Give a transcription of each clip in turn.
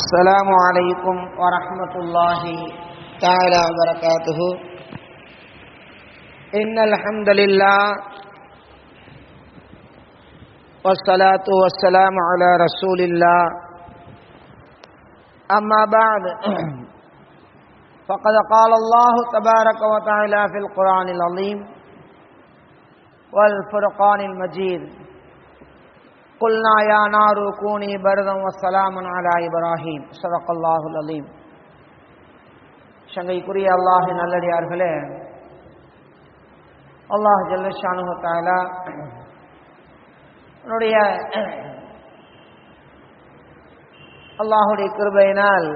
السلام عليكم ورحمة الله تعالى وبركاته. إن الحمد لله والصلاة والسلام على رسول الله. أما بعد فقد قال الله تبارك وتعالى في القرآن العظيم والفرقان المجيد. قلنا يا نار كوني بردا وسلاما على இப்ராஹிம் صدق الله العظيم சங்கைக்குரிய அல்லாஹ் நல்லடியார்களே அல்லாஹ் ஜல்லஷானு தாலா உன்னுடைய அல்லாஹுடைய கிருபையினால்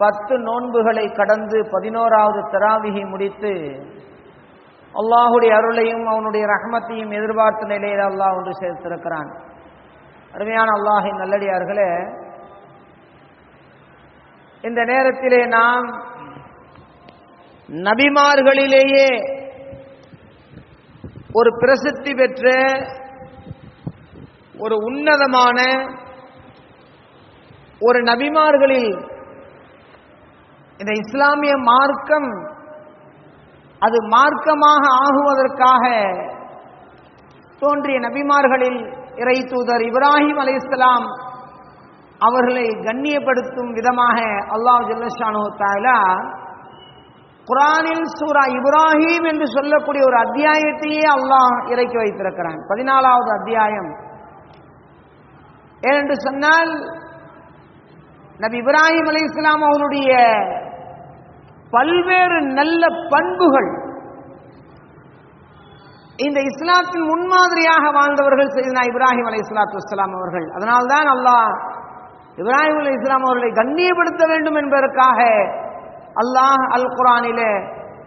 பத்து நோன்புகளை கடந்து பதினோராவது தராவிகை முடித்து அல்லாஹுடைய அருளையும் அவனுடைய ரஹமத்தையும் எதிர்பார்த்த நிலையில் அல்லாஹ் ஒன்று சேர்த்திருக்கிறான். அருமையான அல்லாஹின் நல்லடியார்களே இந்த நேரத்திலே நாம் நபிமார்களிலேயே ஒரு பிரசித்தி பெற்ற ஒரு உன்னதமான ஒரு நபிமார்களில் இந்த இஸ்லாமிய மார்க்கம் அது மார்க்கமாக ஆகுவதற்காக தோன்றிய நபிமார்களில் இறை தூதர் இப்ராஹிம் அலி இஸ்லாம் அவர்களை கண்ணியப்படுத்தும் விதமாக அல்லாஹ் ஜல்லஷானு தாலா குரானில் சூரா இப்ராஹிம் என்று சொல்லக்கூடிய ஒரு அத்தியாயத்தையே அல்லாஹ் இறக்கி வைத்திருக்கிறான். பதினாலாவது அத்தியாயம். ஏனென்று சொன்னால் நபி இப்ராஹிம் அலி இஸ்லாம் அவருடைய பல்வேறு நல்ல பண்புகள். இந்த இஸ்லாத்தின் முன்மாதிரியாக வாழ்ந்தவர்கள் செய்தனா இப்ராஹிம் அலி இஸ்லாத்து வஸ்லாம் அவர்கள். அதனால்தான் அல்லாஹ் இப்ராஹிம் அலி இஸ்லாம் அவர்களை கண்ணியப்படுத்த வேண்டும் என்பதற்காக அல்லாஹ் அல் குரானிலே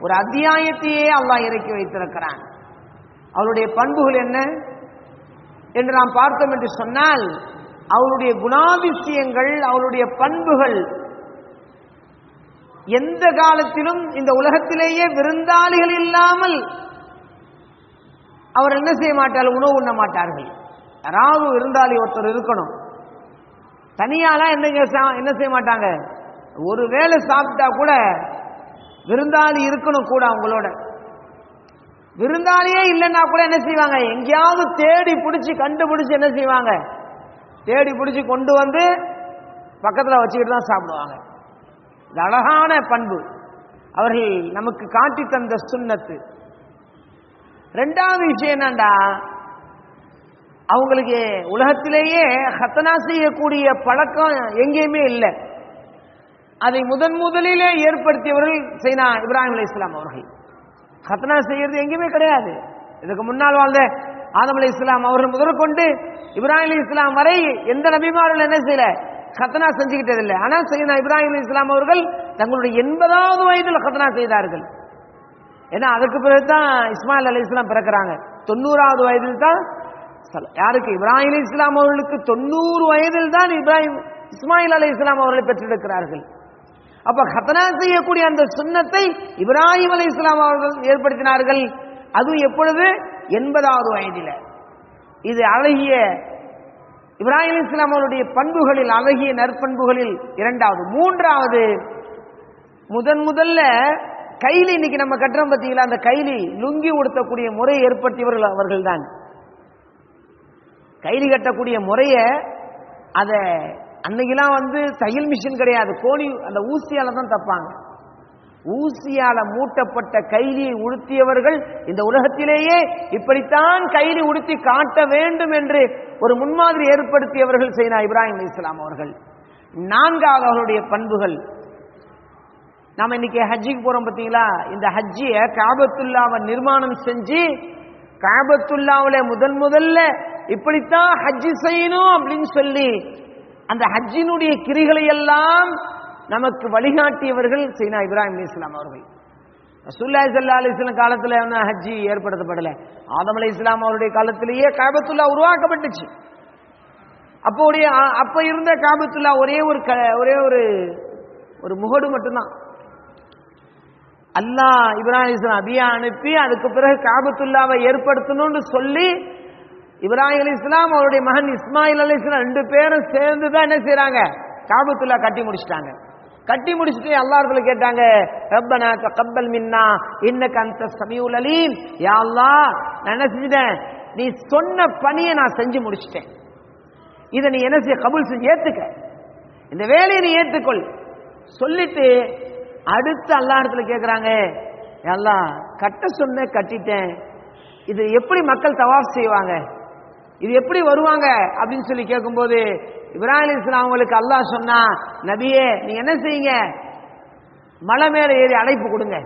ஒரு அத்தியாயத்தையே அல்லாஹ் இறக்கி வைத்திருக்கிறான். அவருடைய பண்புகள் என்ன? என்று நாம் பார்த்தோம் என்று சொன்னால் அவருடைய குணாதிசயங்கள் அவருடைய பண்புகள் எந்த காலத்திலும் இந்த உலகத்திலேயே விருந்தாளிகள் இல்லாமல் அவர் என்ன செய்ய மாட்டார்கள் உணவு உண்ண மாட்டார்கள். யாராவது விருந்தாளி ஒருத்தர் இருக்கணும். தனியாலாம் என்னங்க என்ன செய்ய மாட்டாங்க? ஒரு வேளை சாப்பிட்டா கூட விருந்தாளி இருக்கணும் கூட அவங்களோட. விருந்தாளியே இல்லைன்னா கூட என்ன செய்வாங்க? எங்கேயாவது தேடி பிடிச்சி கண்டுபிடிச்சு என்ன செய்வாங்க? தேடி பிடிச்சி கொண்டு வந்து பக்கத்தில் வச்சுக்கிட்டு தான் சாப்பிடுவாங்க. இது அழகான பண்பு. அவர்கள் நமக்கு காட்டி தந்த சுண்ணத்து. ரெண்டாவது விஷயம் என்னண்டா? அவங்களுக்கு உலகத்திலேயே ஹத்தனா செய்யக்கூடிய பழக்கம் எங்கேயுமே இல்லை. அதை முதன் முதலிலே ஏற்படுத்தியவர்கள் சைனா இப்ராஹிம் அலி இஸ்லாம் அவர்கள். ஹத்தனா செய்யறது எங்கேயுமே கிடையாது. இதுக்கு முன்னால் வாழ்ந்த ஆதம் அலி இஸ்லாம் அவர்கள் முதற்கொண்டு இப்ராஹிம் அலி இஸ்லாம் வரை எந்த நபிமாரில் என்ன செய்யல? கத்தனா செஞ்சுக்கிட்டதில்லை. ஆனால் சையனா இப்ராஹிம் இஸ்லாம் அவர்கள் தங்களுடைய எண்பதாவது வயதில் கத்தனா செய்தார்கள். ஏன்னா அதுக்கு பிறகுதான் இஸ்மாயில் அலி இஸ்லாம் பிறக்கிறாங்க. தொண்ணூறாவது வயதில் தான் யாருக்கு? இப்ராஹிம் அலி இஸ்லாம் அவர்களுக்கு தொண்ணூறு வயதில் தான் இப்ராஹிம் இஸ்மாயில் அலி இஸ்லாம் அவர்களை பெற்றெடுக்கிறார்கள் அப்ப கத்தனா செய்யக்கூடிய அந்த சுண்ணத்தை இப்ராஹிம் அலி இஸ்லாம் அவர்கள் ஏற்படுத்தினார்கள். அதுவும் எப்பொழுது? எண்பதாவது வயதில். இது அழகிய இப்ராஹிம் இஸ்லாம் அவருடைய பண்புகளில் அழகிய நற்பண்புகளில் இரண்டாவது. மூன்றாவது முதன் முதல்ல கைலி இன்னைக்கு நம்ம கட்டுறோம் பார்த்தீங்களா? அந்த கைலி லுங்கி உடுத்தக்கூடிய முறையை ஏற்படுத்தியவர்கள் அவர்கள் தான் கைலி கட்டக்கூடிய முறையை அதை அன்னைக்கெல்லாம் வந்து தையல் மிஷின் கிடையாது. கோணி அந்த ஊசியால தான் தப்பாங்க. ஊசியால மூட்டப்பட்ட கைலியை உடுத்தியவர்கள் இந்த உலகத்திலேயே இப்படித்தான் கைலி உடுத்தி காட்ட வேண்டும் என்று ஒரு முன்மாதிரி ஏற்படுத்தியவர்கள் செய்தா இப்ராஹிம் இஸ்லாம் அவர்கள். நான்காவது அவருடைய பண்புகள். நாம் இன்னைக்கு ஹஜ்ஜிக்கு போறோம் பார்த்தீங்களா? இந்த ஹஜ்ஜிய காபத்துல்லாவை நிர்மாணம் செஞ்சு காபத்துல்லாவில் முதன் முதல்ல இப்படித்தான் ஹஜ்ஜி செய்யணும் அப்படின்னு சொல்லி அந்த ஹஜ்ஜினுடைய கிரிகளை எல்லாம் நமக்கு வழிகாட்டியவர்கள் சைனா இப்ராஹிம் இஸ்லாம் அவர்கள். ரசூல்லா சல்லா அலி இஸ்லாம் காலத்தில் ஹஜ்ஜி ஏற்படுத்தப்படலை. ஆதம் அலி இஸ்லாம் அவருடைய காலத்திலேயே காபத்துல்லா உருவாக்கப்பட்டுச்சு. அப்போ அப்ப இருந்த காபத்துல்லா ஒரே ஒரு ஒரே ஒரு ஒரு முகடு மட்டும்தான். அல்லாஹ் இப்ராஹிம் இஸ்லாம் அபியா அனுப்பி அதுக்கு பிறகு காபத்துல்லாவை ஏற்படுத்தணும்னு சொல்லி இப்ராஹிம் அலி இஸ்லாம் அவருடைய மகன் இஸ்மாயில் அலி இஸ்லாம் ரெண்டு பேரும் சேர்ந்து தான் என்ன செய்யறாங்க காபத்துல்லா கட்டி முடிச்சிட்டாங்க. கட்டி முடிச்சுட்டு அல்லாஹ்வுல கேட்டாங்க ரப்பனா தகப்பல் மின்னா இன்னக்கு அந்த சமியுல் அலீம். யா அல்லாஹ் நான் செஞ்சிட்டேன்? நீ சொன்ன பணியை நான் செஞ்சு முடிச்சிட்டேன். இதை நீ என்ன செய்ய கபுல் செஞ்சு ஏத்துக்க. இந்த வேலையை நீ ஏத்துக்கொள். சொல்லிட்டு அடுத்து அல்லா இடத்துல கேட்குறாங்க எல்லாம் கட்ட சொன்ன கட்டிட்டேன். இது எப்படி மக்கள் தவாஃப் செய்வாங்க? இது எப்படி வருவாங்க அப்படின்னு சொல்லி கேட்கும்போது இப்ராஹிம் இஸ்லாம் அவங்களுக்கு அல்லாஹ் சொன்னா நபியே நீ என்ன செய்யுங்க? மலை மேல ஏறி அழைப்பு கொடுங்க.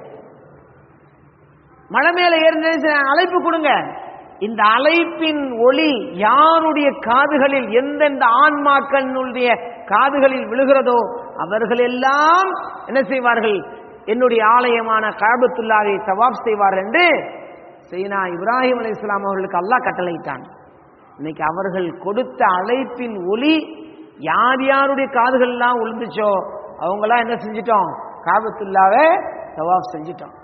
மலை மேல ஏறி செய்ய- அழைப்பு கொடுங்க. இந்த அழைப்பின் ஒளி யாருடைய காதுகளில் எந்தெந்த ஆன்மாக்களுடைய காதுகளில் விழுகிறதோ அவர்கள் எல்லாம் என்ன செய்வார்கள்? என்னுடைய ஆலயமான கழபத்துல்லாவை தவாப் செய்வார் என்று செய்னா இப்ராஹிம் அலி இஸ்லாம் அவர்களுக்கு அல்லாஹ் கட்டளையிட்டான். இன்னைக்கு அவர்கள் கொடுத்த அழைப்பின் ஒளி யார் யாருடைய காதுகள்லாம் எல்லாம் அவங்களாம் என்ன செஞ்சிட்டோம்? காபத்துல்லாவை தவாப் செஞ்சிட்டோம்.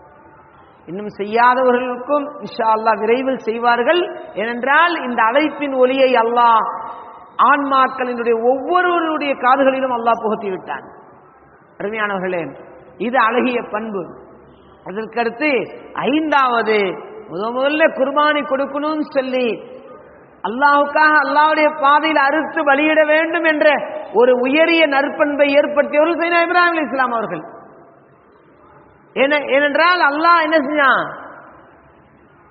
இன்னும் செய்யாதவர்களுக்கும் இஷா அல்லாஹ் விரைவில் செய்வார்கள். ஏனென்றால் இந்த அழைப்பின் ஒளியை அல்லாஹ் ஆன்மாக்களினுடைய ஒவ்வொருவருடைய காதுகளிலும் அல்லாஹ் புகுத்தி விட்டான் அருமையானவர்களே இது அழகிய பண்பு. அதற்கடுத்து ஐந்தாவது முத முதல்ல குர்பானி கொடுக்கணும்னு சொல்லி அல்லாஹுக்காக அல்லாவுடைய பாதையில் அறுத்து வழியிட வேண்டும் என்ற ஒரு உயரிய நற்பண்பை ஏற்படுத்தியவர்கள் சைனா இப்ராஹிம் அலி இஸ்லாம் அவர்கள். ஏனென்றால் அல்லாஹ் என்ன செஞ்சான்?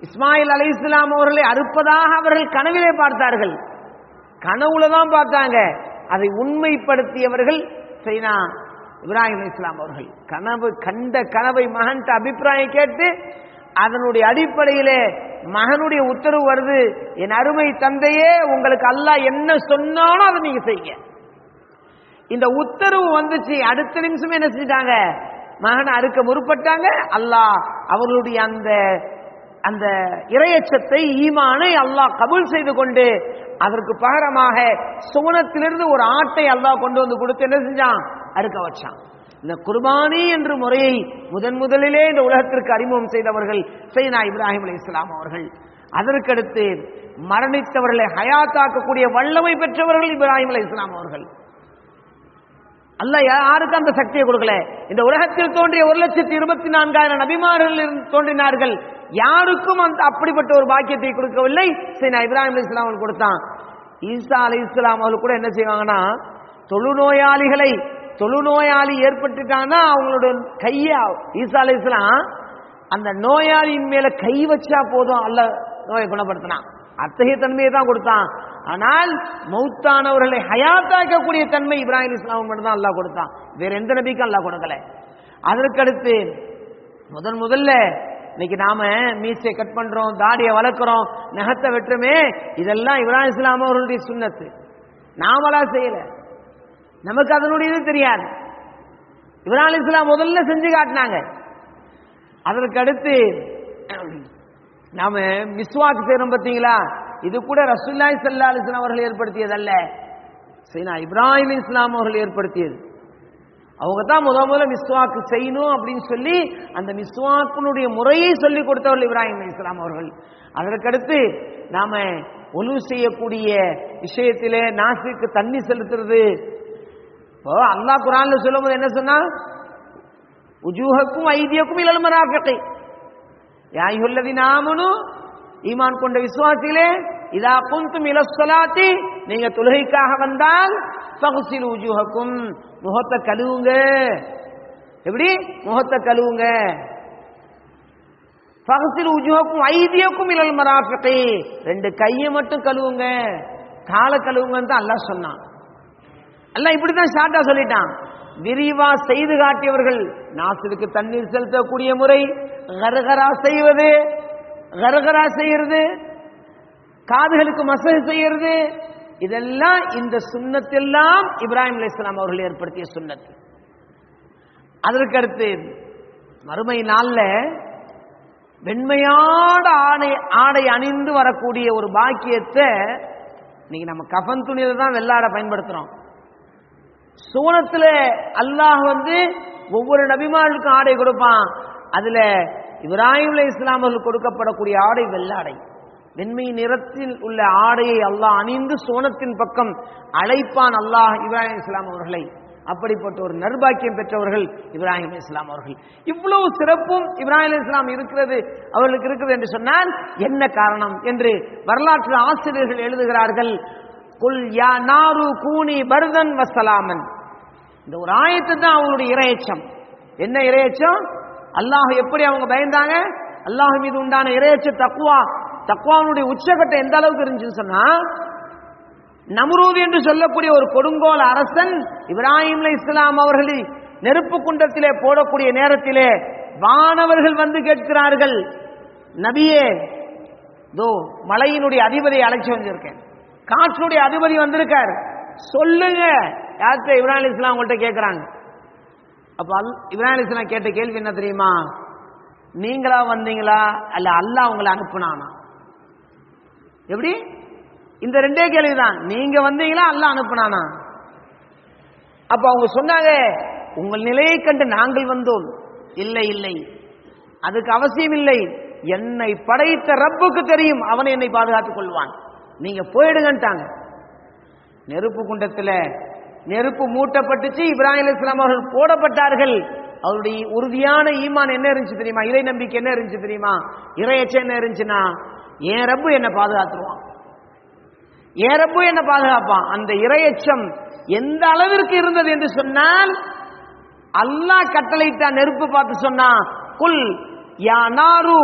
இஸ்மாயில் அலி இஸ்லாம் அவர்களை அறுப்பதாக அவர்கள் கனவிலே பார்த்தார்கள். கனவுல தான் பார்த்தாங்க. அதை உண்மைப்படுத்தியவர்கள் சைனா இப்ராஹிம் இஸ்லாம் அவர்கள். கனவு கண்ட கனவை மகன்கிட்ட அபிப்பிராயம் கேட்டு அதனுடைய அடிப்படையிலே மகனுடைய உத்தரவு வருது. என் அருமை தந்தையே உங்களுக்கு அல்லாஹ் என்ன சொன்னாலும் அதை நீங்க செய்யுங்க. இந்த உத்தரவு வந்துச்சு. அடுத்த நிமிஷமே என்ன செஞ்சிட்டாங்க? மகனை அறுக்க முற்பட்டாங்க. அல்லாஹ் அவர்களுடைய அந்த அந்த இரையச்சத்தை ஈமானை அல்லாஹ் கபூல் செய்து கொண்டு அதற்கு பகரமாக சுவனத்திலிருந்து ஒரு ஆட்டை அல்லாஹ் கொண்டு வந்து கொடுத்து என்ன செஞ்சான்? அறுக்க வச்சான். இந்த குர்பானி என்ற முறையை முதன் முதலிலே இந்த உலகத்திற்கு அறிமுகம் செய்தவர்கள் சைனா இப்ராஹிம் அலி இஸ்லாம் அவர்கள். அதற்கடுத்து மரணித்தவர்களை ஹயாத்தாக்கக்கூடிய வல்லமை பெற்றவர்கள் இப்ராஹிம் அலி இஸ்லாம் அவர்கள். அல்ல யாருக்கு அந்த சக்தியை கொடுக்கல? இந்த உலகத்தில் தோன்றிய ஒரு லட்சத்தி இருபத்தி நான்காயிரம் நபிமார்கள் இருந்து தோன்றினார்கள். யாருக்கும் அந்த அப்படிப்பட்ட ஒரு பாக்கியத்தை கொடுக்கவில்லை. சைனா நான் இப்ராஹிம் அலி இஸ்லாம் கொடுத்தான். ஈசா அலி இஸ்லாம் அவர்கள் கூட என்ன செய்வாங்கன்னா தொழுநோயாளிகளை தொழுநோயாளி ஏற்பட்டுட்டாங்கன்னா அவங்களோட கையை ஈசா இஸ்லாம் அந்த நோயாளியின் மேல கை வச்சா போதும் அல்ல நோயை குணப்படுத்தினான். அத்தகைய தன்மையை தான் கொடுத்தான். ஆனால் மௌத்தானவர்களை ஹயாத்தாக்கக்கூடிய தன்மை இப்ராஹிம் இஸ்லாம் மட்டும் தான் அல்லா கொடுத்தான். வேற எந்த நபிக்கும் அல்லா கொடுக்கல. அதற்கடுத்து முதன் முதல்ல இன்னைக்கு நாம மீசை கட் பண்றோம் தாடியை வளர்க்குறோம் நகத்தை வெட்டுறோமே இதெல்லாம் இப்ராஹிம் இஸ்லாம் அவர்களுடைய சுண்ணத்து. நாமளா செய்யலை. நமக்கு அதனுடைய இது தெரியாது இப்ராஹிம் இஸ்லாம் முதல்ல செஞ்சு காட்டினாங்க. அதற்கு அடுத்து நாம மிஸ்வாக் செய்யறோம் பார்த்தீங்களா? இது கூட ரசூல்லாய் சல்லா அலிஸ்லாம் அவர்கள் ஏற்படுத்தியது அல்ல சைனா இப்ராஹிம் இஸ்லாம் அவர்கள் ஏற்படுத்தியது. அவங்க தான் முத முதல்ல மிஸ்வாக்கு செய்யணும் அப்படின்னு சொல்லி அந்த மிஸ்வாக்குனுடைய முறையை சொல்லி கொடுத்தவர்கள் இப்ராஹிம் இஸ்லாம் அவர்கள். அதற்கடுத்து நாம ஒலு செய்யக்கூடிய விஷயத்திலே நாசிக்கு தண்ணி செலுத்துறது இப்போ அல்லா குரான்ல சொல்லும்போது என்ன சொன்னா? உஜூஹக்கும் ஐதியக்கும் இலல் மராஃபிகை யா அய்யுல்லதீன ஈமான் கொண்ட விசுவாசிகளே இதா குந்தும் இலஸ்ஸலாத்தி நீங்க தொழுகைக்காக வந்தால் பகுசில் உஜூஹக்கும். முகத்தை கழுவுங்க. எப்படி? முகத்தை கழுவுங்க. ஃபக்ஸில் உஜூஹக்கும் ஐதியக்கும் இலல் மராஃபிகை ரெண்டு கையை மட்டும் கழுவுங்க. காலை கழுவுங்கன்னு தான் அல்லாஹ் சொன்னான். அல்ல இப்படி தான் ஷார்ட்டா சொல்லிட்டான். விரிவா செய்து காட்டியவர்கள் நாசிலுக்கு தண்ணீர் செலுத்தக்கூடிய முறை கரகரா செய்வது கரகரா செய்யறது காதுகளுக்கு மசகு செய்யறது இதெல்லாம் இந்த சுண்ணத்தெல்லாம் இப்ராஹிம் இஸ்லாம் அவர்கள் ஏற்படுத்திய சுண்ணத்து. அதற்கடுத்து மறுமை நாளில் வெண்மையான ஆடை ஆடை அணிந்து வரக்கூடிய ஒரு பாக்கியத்தை இன்னைக்கு நம்ம கஃன் துணியில தான் வெள்ளாட பயன்படுத்துறோம். சூனத்துல அல்லாஹ் வந்து ஒவ்வொரு நபிமார்களுக்கும் ஆடை கொடுப்பான். அதுல இப்ராஹிம் இஸ்லாமர்கள் இஸ்லாம் அவர்கள் கொடுக்கப்படக்கூடிய ஆடை வெள்ளாடை வெண்மை நிறத்தில் உள்ள ஆடையை அல்லாஹ் அணிந்து சோனத்தின் பக்கம் அழைப்பான் அல்லாஹ் இப்ராஹிம் இஸ்லாம் அவர்களை. அப்படிப்பட்ட ஒரு நர்பாக்கியம் பெற்றவர்கள் இப்ராஹிம் இஸ்லாம் அவர்கள். இவ்வளவு சிறப்பும் இப்ராஹிம் இஸ்லாம் இருக்கிறது அவர்களுக்கு இருக்கிறது என்று சொன்னால் என்ன காரணம் என்று வரலாற்று ஆசிரியர்கள் எழுதுகிறார்கள். குல் யா நாரு கூனி பர்தன் வசலாமன். இந்த ஒரு ஆயத்து தான் அவங்களுடைய இரையச்சம். என்ன இரையச்சம்? அல்லாஹ் எப்படி அவங்க பயந்தாங்க? அல்லாஹ் மீது உண்டான இரையச்ச தக்குவா தக்குவாவுடைய உச்சகட்டம் எந்த அளவுக்கு இருந்துச்சுன்னு சொன்னா நம்ரூத் என்று சொல்லக்கூடிய ஒரு கொடுங்கோல் அரசன் இப்ராஹிம் இஸ்லாம் அவர்களை நெருப்பு குண்டத்திலே போடக்கூடிய நேரத்திலே வானவர்கள் வந்து கேட்கிறார்கள் நபியே தோ மலையினுடைய அதிபதியை அழைச்சி வந்திருக்கேன். காற்றுடைய அதிபதி வந்திருக்கார். சொல்லுங்க. யார்கிட்ட இப்ராஹிம் இஸ்லாம் உங்கள்கிட்ட கேட்கிறாங்க அப்ப அல் இப்ராஹிம் இஸ்லாம் கேட்ட கேள்வி என்ன தெரியுமா? நீங்களா வந்தீங்களா? அல்ல அல்லாஹ் உங்களை அனுப்புனானா? எப்படி? இந்த ரெண்டே கேள்விதான். நீங்க வந்தீங்களா? அல்ல அனுப்புனானா? அப்ப அவங்க சொன்னாங்க உங்கள் நிலையை கண்டு நாங்கள் வந்தோம். இல்லை இல்லை. அதுக்கு அவசியம் இல்லை. என்னை படைத்த ரப்புக்கு தெரியும். அவன் என்னை பாதுகாத்துக் கொள்வான். நீங்க போயிடுங்கன்ட்டாங்க. நெருப்பு குண்டத்தில் நெருப்பு மூட்டப்பட்டுச்சு இப்ராஹிம் இஸ்லாம் அவர்கள் போடப்பட்டார்கள். அவருடைய உறுதியான ஈமான் என்ன இருந்துச்சு தெரியுமா? இறை நம்பிக்கை என்ன இருந்துச்சு தெரியுமா? இறையச்சம் என்ன இருந்துச்சுன்னா என் ரப்பு என்ன பாதுகாத்துருவான். என் ரப்பு என்ன பாதுகாப்பான். அந்த இறையச்சம் எந்த அளவிற்கு இருந்தது என்று சொன்னால் அல்லாஹ் கட்டளையிட்ட நெருப்பு பார்த்து சொன்னா குல் யா நாரு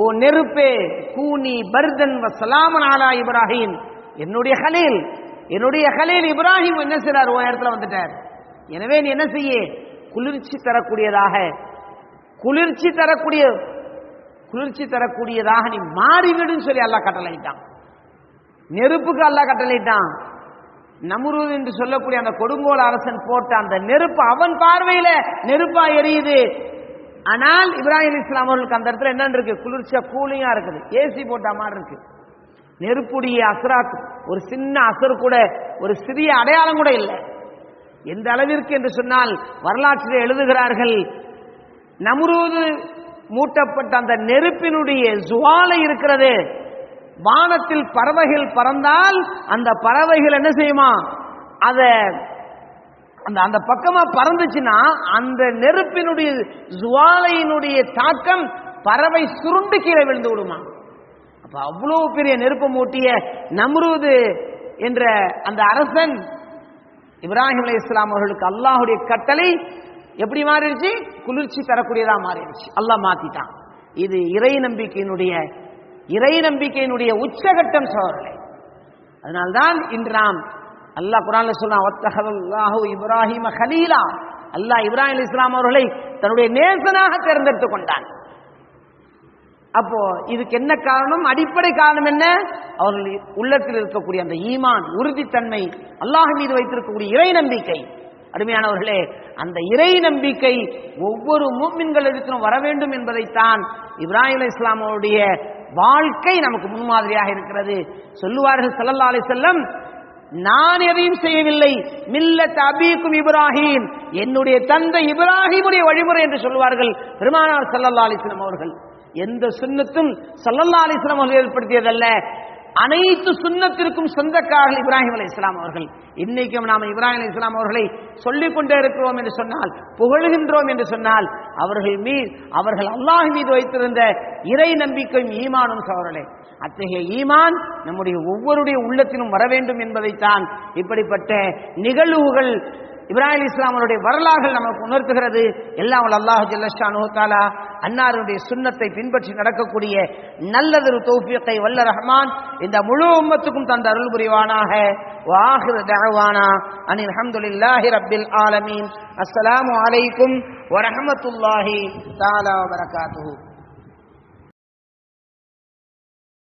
ஓ நெருப்பே கூனி பர்தன் வசலாமன் ஆலா இப்ராஹிம். என்னுடைய ஹலீல் என்னுடைய ஹலீல் இப்ராஹிம் என்ன செய்றார்? ஓ இடத்துல வந்துட்டார். எனவே நீ என்ன செய்ய? குளிர்ச்சி தரக்கூடியதாக குளிர்ச்சி தரக்கூடிய குளிர்ச்சி தரக்கூடியதாக நீ மாறிவிடுன்னு சொல்லி அல்லாஹ் கட்டளையிட்டான். நெருப்புக்கு அல்லாஹ் கட்டளையிட்டான். நமுருத் என்று சொல்லக்கூடிய அந்த கொடுங்கோல் அரசன் போட்ட அந்த நெருப்பு அவன் பார்வையில நெருப்பா எரியுது. ஆனால் இப்ராஹிம் இஸ்லாம் அவர்களுக்கு அந்த இடத்துல என்னன்னு இருக்கு? குளிர்ச்சியா கூலிங்கா இருக்குது. ஏசி போட்ட மாதிரி இருக்கு. நெருப்புடைய அசராத் ஒரு சின்ன அசர் கூட ஒரு சிறிய அடையாளம் கூட இல்லை. எந்த அளவிற்கு என்று சொன்னால் வரலாற்றில் எழுதுகிறார்கள் நமுருது மூட்டப்பட்ட அந்த நெருப்பினுடைய ஜுவாலை இருக்கிறது. வானத்தில் பறவைகள் பறந்தால் அந்த பறவைகள் என்ன செய்யுமா? அதை அந்த அந்த பக்கமா பறந்துச்சுன்னா அந்த நெருப்பினுடைய ஜுவாலையினுடைய தாக்கம் பறவை சுருண்டு கீழே விழுந்து விடுமா? அப்ப அவ்வளவு பெரிய நெருப்பு மூட்டிய நம்ருது என்ற அந்த அரசன் இப்ராஹிம் அலி இஸ்லாம் அவர்களுக்கு அல்லாஹுடைய கட்டளை எப்படி மாறிடுச்சு? குளிர்ச்சி தரக்கூடியதா மாறிடுச்சு. அல்லாஹ் மாத்திட்டான். இது இறை நம்பிக்கையினுடைய இறை நம்பிக்கையினுடைய உச்சகட்டம் சோழர்களே அதனால்தான் இன்று நாம் அல்லாஹ் குரான்ல சொன்னான் இப்ராஹிம ஹலீலா. அல்லாஹ் இப்ராஹிம் இஸ்லாம் அவர்களை தன்னுடைய நேசனாக தேர்ந்தெடுத்துக் கொண்டான். அப்போ இதுக்கு என்ன காரணம்? அடிப்படை காரணம் என்ன? அவர்கள் உள்ளத்தில் இருக்கக்கூடிய அந்த ஈமான் உறுதித்தன்மை அல்லாஹ் மீது வைத்திருக்கக்கூடிய இறை நம்பிக்கை. அருமையானவர்களே அந்த இறை நம்பிக்கை ஒவ்வொரு மூமின்களிடத்திலும் வர வேண்டும் என்பதைத்தான் இப்ராஹிம் அலைஹிஸ் இஸ்லாம் அவருடைய வாழ்க்கை நமக்கு முன்மாதிரியாக இருக்கிறது. சொல்லுவார்கள் ஸல்லல்லாஹு அலி செல்லம் நான் எதையும் செய்யவில்லை. மில்லத் அபீக்கும் இப்ராஹிம். என்னுடைய தந்தை இப்ராஹிமுடைய வழிமுறை என்று சொல்வார்கள். பெருமானார் சல்லல்லா அலைஹி அவர்கள். எந்த சுன்னத்தும் சல்லல்லா அலிஸ்லாம் அவர்கள் ஏற்படுத்தியதல்ல. அனைத்து சுன்னத்திற்கும் சொந்தக்காரர்கள் இப்ராஹிம் அலி இஸ்லாம் அவர்கள். இன்னைக்கும் நாம் இப்ராஹிம் அலி இஸ்லாம் அவர்களை சொல்லிக் கொண்டே இருக்கிறோம் என்று சொன்னால் புகழுகின்றோம் என்று சொன்னால் அவர்கள் மீது அவர்கள் அல்லாஹ் மீது வைத்திருந்த இறை நம்பிக்கையும் ஈமானும் சவர்களே அத்தகைய ஈமான் நம்முடைய ஒவ்வொருடைய உள்ளத்திலும் வர வேண்டும் என்பதைத்தான் இப்படிப்பட்ட நிகழ்வுகள் இப்ராஹிம் இஸ்லாமனுடைய வரலாறுகள் நமக்கு உணர்த்துகிறது. எல்லாம் அல்லாஹு அல்லாஹ் ஜல்லஷானு தாலா அன்னாருடைய சுண்ணத்தை பின்பற்றி நடக்கக்கூடிய நல்லதொரு தௌஃபியத்தை வல்ல ரஹ்மான் இந்த முழு உம்மத்துக்கும் தந்த அருள் புரிவானாக. வாஹிர் தஅவானா அனில் அஹமதுல்லாஹி ரப்பில் ஆலமீன். அஸ்ஸலாமு வலைக்கும் வரஹ்மத்துல்லாஹி தாலா வரகாத்து